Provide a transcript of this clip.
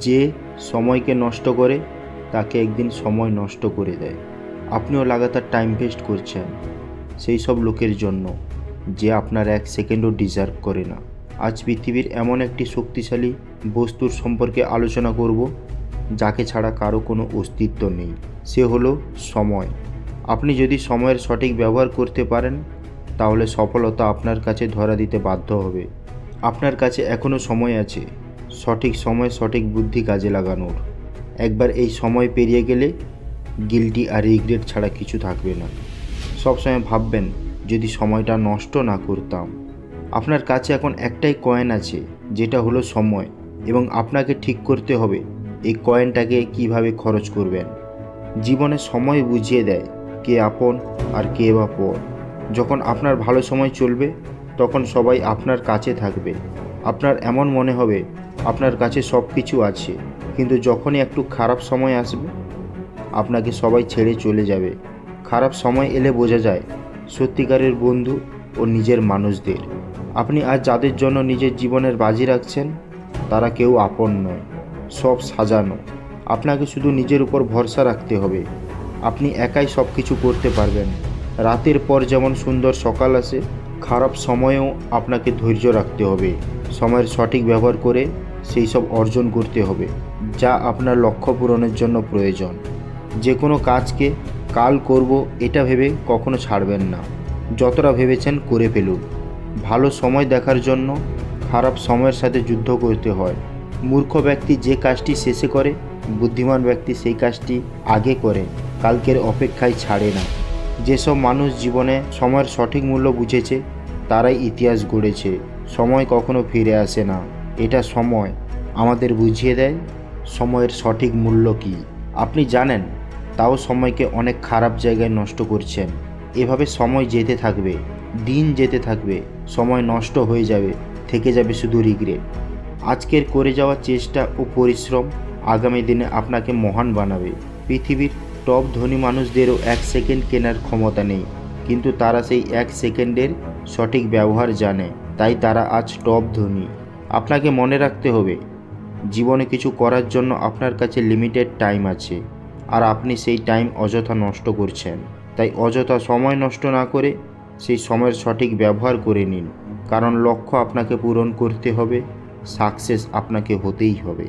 যে সময়কে নষ্ট করে, তাকে একদিন সময় নষ্ট করে দেয়। আপনিও লাগাতার টাইম ওয়েস্ট করছেন সেই সব লোকের জন্য, যে আপনার এক সেকেন্ডও ডিজার্ভ করে না। আজ পৃথিবীর এমন একটি শক্তিশালী বস্তুর সম্পর্কে আলোচনা করব, যাকে ছাড়া কারও কোনো অস্তিত্ব নেই। সে হলো সময়। আপনি যদি সময়ের সঠিক ব্যবহার করতে পারেন, তাহলে সফলতা আপনার কাছে ধরা দিতে বাধ্য হবে। আপনার কাছে এখনও সময় আছে। সঠিক সময় সঠিক বুদ্ধি কাজে লাগানোর। একবার এই সময় পেরিয়ে গেলে গিলটি আর রিগ্রেট ছাড়া কিছু থাকবে না। সবসময় ভাববেন, যদি সময়টা নষ্ট না করতাম। আপনার কাছে এখন একটাই কয়েন আছে, যেটা হলো সময় এবং আপনাকে ঠিক করতে হবে এই কয়েনটাকে কীভাবে খরচ করবেন। জীবনে সময় বুঝিয়ে দেয় কে আপন আর কে বা পর। যখন আপনার ভালো সময় চলবে, তখন সবাই আপনার কাছে থাকবে। আপনার এমন মনে হবে আপনার কাছে সব কিছু আছে, কিন্তু যখনই একটু খারাপ সময় আসবে, আপনাকে সবাই ছেড়ে চলে যাবে। খারাপ সময় এলে বোঝা যায়, সত্যিকারের বন্ধু ও নিজের মানুষদের। আপনি আজ যাদের জন্য নিজের জীবনের বাজি রাখছেন, তারা কেউ আপন নয়, সব সাজানো। আপনাকে শুধু নিজের উপর ভরসা রাখতে হবে। আপনি একাই সব কিছু করতে পারবেন। রাতের পর যেমন সুন্দর সকাল আসে, খারাপ সময়েও আপনাকে ধৈর্য রাখতে হবে। সময়ের সঠিক ব্যবহার করে সেই সব অর্জন করতে হবে, যা আপনার লক্ষ্য পূরণের জন্য প্রয়োজন। যে কোনো কাজকে কাল করব, এটা ভেবে কখনো ছাড়বেন না। যতটা ভেবেছেন করে ফেলুন। ভালো সময় দেখার জন্য খারাপ সময়ের সাথে যুদ্ধ করতে হয়। মূর্খ ব্যক্তি যে কাজটি শেষে করে, বুদ্ধিমান ব্যক্তি সেই কাজটি আগে করে, কালকের অপেক্ষায় ছাড়ে না। যেসব মানুষ জীবনে সময়ের সঠিক মূল্য বুঝেছে, তারাই ইতিহাস গড়েছে, সময় কখনো ফিরে আসে না। এটা সময় আমাদের বুঝিয়ে দেয়, সময়ের সঠিক মূল্য কী। আপনি জানেন, তাও সময়কে অনেক খারাপ জায়গায় নষ্ট করছেন। এভাবে সময় যেতে থাকবে, দিন যেতে থাকবে, সময় নষ্ট হয়ে যাবে, থেকে যাবে শুধু রিগ্রেট আজকের করে যাওয়া চেষ্টা ও পরিশ্রম আগামী দিনে আপনাকে মহান বানাবে। পৃথিবীর টপ ধনী মানুষদেরও এক সেকেন্ড কেনার ক্ষমতা নেই, কিন্তু তারা সেই এক সেকেন্ডের সঠিক ব্যবহার জানে, তাই তারা আজ টপ ধনী। আপনাকে মনে রাখতে হবে, জীবনে কিছু করার জন্য আপনার কাছে লিমিটেড টাইম আছে, আর আপনি সেই টাইম অযথা নষ্ট করছেন। তাই অযথা সময় নষ্ট না করে সেই সময়ের সঠিক ব্যবহার করে নিন, কারণ লক্ষ্য আপনাকে পূরণ করতে হবে সাকসেস আপনাকে হতেই হবে।